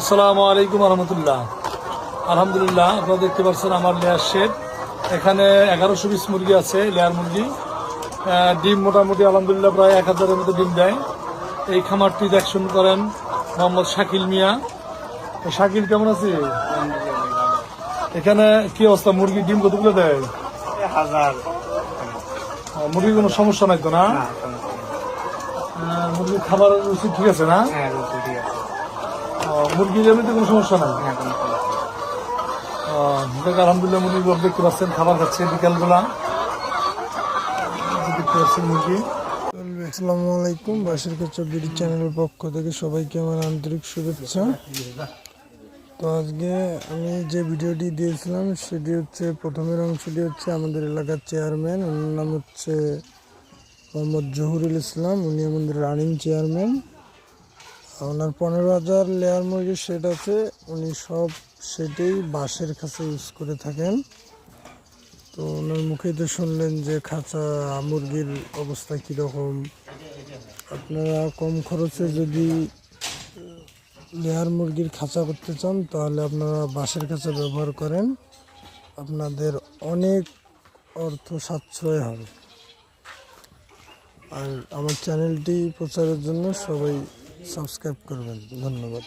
আসসালামু আলাইকুম রহমতুল্লাহ আলহামদুলিল্লাহ আপনারা দেখতে পাচ্ছেন আমার লেয়ার শেড। এখানে এগারোশো পিস মুরগি আছে লেয়ার মুরগি। ডিম মোটামুটি আলহামদুলিল্লাহ প্রায় এক হাজারের মতো ডিম দেয়। এই খামারটি দেখশন করেন মোহাম্মদ শাকিল মিয়া। শাকিল কেমন আছে এখানে কি অবস্থা? মুরগি ডিম কতগুলো দেয়? হাজার। মুরগির কোনো সমস্যা নাই তো না? মুরগির খাবার রুচি ঠিক আছে না? হ্যাঁ রুটি ঠিক আছে। মুরগির এমনিতে কোনো সমস্যা নাই? হ্যাঁ দেখ আলহামদুলিল্লাহ মুরগি গল্প দেখতে পাচ্ছেন খাবার খাচ্ছে বিকালবেলা। দেখতে পাচ্ছেন মুরগি। আসসালামু আলাইকুম বাসের কাছে বিডি চ্যানেলের পক্ষ থেকে সবাইকে আমার আন্তরিক শুভেচ্ছা। তো আজকে আমি যে ভিডিওটি দিয়েছিলাম সেটি হচ্ছে প্রথমের অংশটি হচ্ছে আমাদের এলাকার চেয়ারম্যান। ওনার নাম হচ্ছে মোহাম্মদ জহুরুল ইসলাম। উনি আমাদের রানিং চেয়ারম্যান ওনার পনেরো হাজার লেয়ার মুরগির সেট আছে, উনি সব সেটেই বাঁশের কাছে ইউজ করে থাকেন। তো ওনার মুখে তো শুনলেন যে খাঁচা, মুরগির অবস্থা কীরকম। আপনারা কম খরচে যদি লেয়ার মুরগির খাঁচা করতে চান, তাহলে আপনারা বাঁশের খাঁচা ব্যবহার করেন। আপনাদের অনেক অর্থ সাশ্রয় হবে। আর আমার চ্যানেলটি প্রচারের জন্য সবাই सबस्क्राइब कर धन्यवाद।